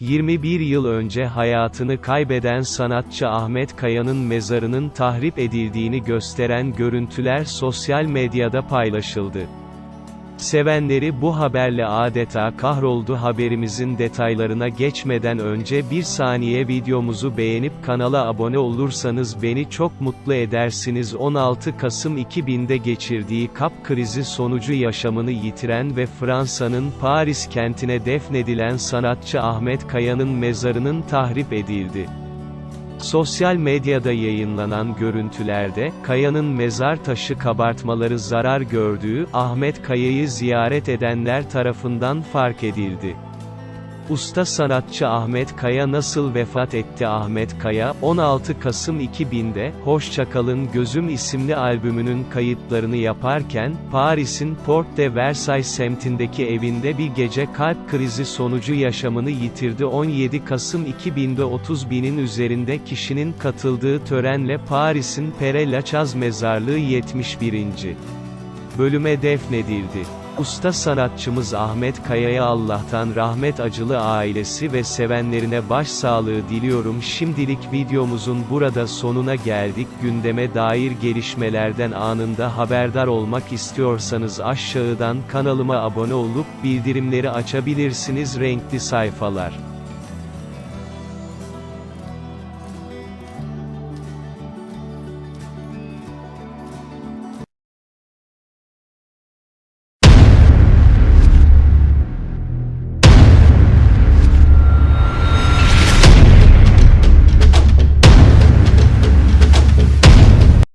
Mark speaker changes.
Speaker 1: 21 yıl önce hayatını kaybeden sanatçı Ahmet Kaya'nın mezarının tahrip edildiğini gösteren görüntüler sosyal medyada paylaşıldı. Sevenleri bu haberle adeta kahroldu haberimizin detaylarına geçmeden önce bir saniye videomuzu beğenip kanala abone olursanız beni çok mutlu edersiniz 16 Kasım 2000'de geçirdiği kalp krizi sonucu yaşamını yitiren ve Fransa'nın Paris kentine defnedilen sanatçı Ahmet Kaya'nın mezarının tahrip edildi. Sosyal medyada yayınlanan görüntülerde, Kaya'nın mezar taşı kabartmaları zarar gördüğü, Ahmet Kaya'yı ziyaret edenler tarafından fark edildi. Usta sanatçı Ahmet Kaya nasıl vefat etti Ahmet Kaya, 16 Kasım 2000'de, Hoşçakalın Gözüm isimli albümünün kayıtlarını yaparken, Paris'in Porte de Versailles semtindeki evinde bir gece kalp krizi sonucu yaşamını yitirdi 17 Kasım 2000'de 30 binin üzerinde kişinin katıldığı törenle Paris'in Père Lachaise mezarlığı 71. bölüme defnedildi. Usta sanatçımız Ahmet Kaya'ya Allah'tan rahmet acılı ailesi ve sevenlerine başsağlığı diliyorum. Şimdilik videomuzun burada sonuna geldik. Gündeme dair gelişmelerden anında haberdar olmak istiyorsanız aşağıdan kanalıma abone olup bildirimleri açabilirsiniz. Renkli sayfalar